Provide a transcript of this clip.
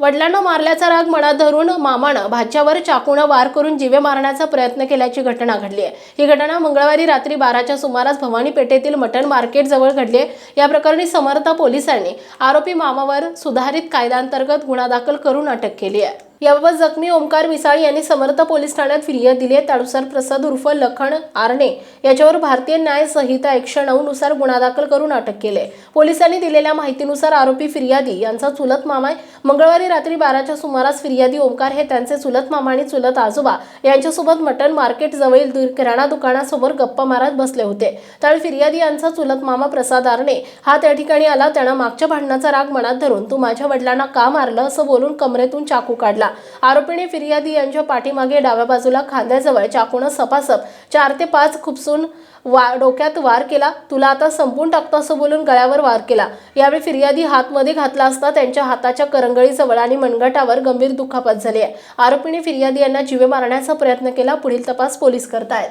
वडिलांना मारल्याचा राग मनात धरून मामानं भाच्यावर चाकूनं वार करून जीवे मारण्याचा प्रयत्न केल्याची घटना घडली आहे. ही घटना मंगळवारी रात्री बाराच्या सुमारास भवानी पेठेतील मटण मार्केट जवळ घडली आहे. या प्रकरणी समर्थ पोलिसांनी आरोपी मामावर सुधारित कायद्याअंतर्गत गुन्हा दाखल करून अटक केली आहे. याबाबत जखमी ओमकार मिसाळ यांनी समर्थ पोलीस ठाण्यात फिर्याद दिली आहे. त्यानुसार प्रसाद उर्फ लखन आरणे याच्यावर भारतीय न्याय संहिता एकशे नऊ नुसार गुन्हा दाखल करून अटक केली आहे. पोलिसांनी दिलेल्या माहितीनुसार आरोपी फिर्यादी यांचा चुलत मामा आहे. मंगळवारी रात्री बाराच्या सुमारास फिर्यादी ओमकार हे त्यांचे चुलत मामा आणि चुलत आजोबा यांच्यासोबत मटण मार्केट जवळील किराणा दुकानासमोर गप्पा मारत बसले होते. त्यावेळी फिर्यादी यांचा चुलत मामा प्रसाद आरणे हा त्या ठिकाणी आला. त्यानं मागच्या भांडणाचा राग मनात धरून तू माझ्या वडिलांना का मारलं? असं बोलून कमरेतून चाकू काढला. आरोपीने फिर्यादी यांच्या पाठीमागे डाव्या बाजूला खांद्याजवळ चाकूनं सपासप चार ते पाच खुपसून वा डोक्यात वार केला. तुला आता संपून टाकतो असं बोलून गळ्यावर वार केला. यावेळी फिर्यादी हातमध्ये घातला असता त्यांच्या हाताच्या करंगळीजवळ आणि मनगटावर गंभीर दुखापत झाली आहे. आरोपीने फिर्यादी यांना जीवे मारण्याचा प्रयत्न केला. पुढील तपास पोलीस करतायत.